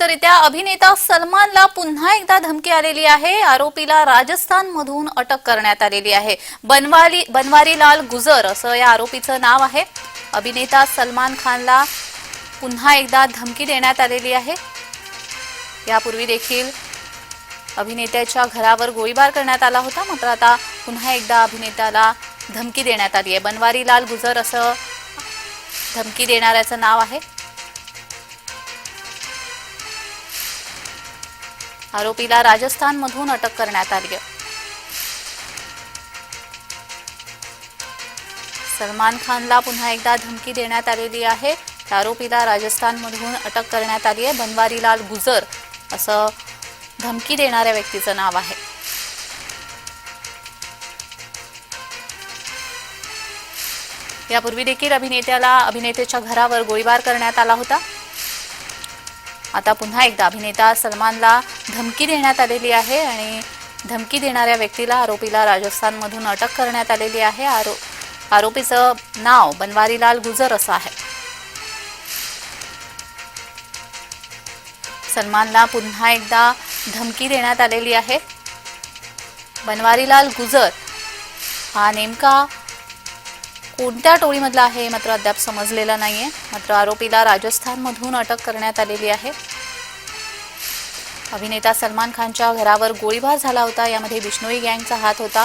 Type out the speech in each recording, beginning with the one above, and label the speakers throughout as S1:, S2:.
S1: सविस्तररित्या अभिनेता सलमानला पुन्हा एकदा धमकी आलेली आहे. आरोपीला राजस्थानमधून अटक करण्यात आलेली आहे. बनवारी बनवारीलाल गुजर असं या आरोपीचं नाव आहे. अभिनेता सलमान खानला पुन्हा एकदा धमकी देण्यात आलेली आहे. यापूर्वी देखील अभिनेत्याच्या घरावर गोळीबार करण्यात आला होता मात्र आता पुन्हा एकदा अभिनेत्याला धमकी देण्यात आली आहे. बनवारीलाल गुजर असं धमकी देणाऱ्याचं नाव आहे. आरोपीला राजस्थानमधून अटक करण्यात आली आहे. सलमान खानला पुन्हा एकदा धमकी देण्यात आलेली आहे. आरोपीला राजस्थानमधून अटक करण्यात आली आहे. बनवारीलाल गुजर असं धमकी देणाऱ्या व्यक्तीचं नाव आहे. यापूर्वी देखील अभिनेत्याला अभिनेत्याच्या घरावर गोळीबार करण्यात आला होता. आता पुन्हा एकदा अभिनेता सलमानला धमकी देण्यात आलेली आहे आणि धमकी देणाऱ्या व्यक्तीला आरोपीला राजस्थानमधून अटक करण्यात आलेली आहे. आरो आरोपीचं नाव बनवारीलाल गुजर असं आहे. सलमानला पुन्हा एकदा धमकी देण्यात आलेली आहे. बनवारीलाल गुजर हा नेमका कोणत्या टोळीमधला आहे मात्र अद्याप समजलेला नाही आहे मात्र आरोपीला राजस्थानमधून अटक करण्यात आलेली आहे. अभिनेता सलमान खानच्या घरावर गोळीबार झाला होता. यामध्ये बिष्णोई गँगचा हात होता.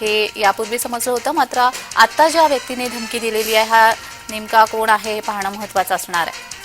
S1: हे यापूर्वी समजलं होतं. मात्र आत्ता ज्या व्यक्तीने धमकी दिलेली आहे हा नेमका कोण आहे हे पाहणं महत्त्वाचं असणार आहे.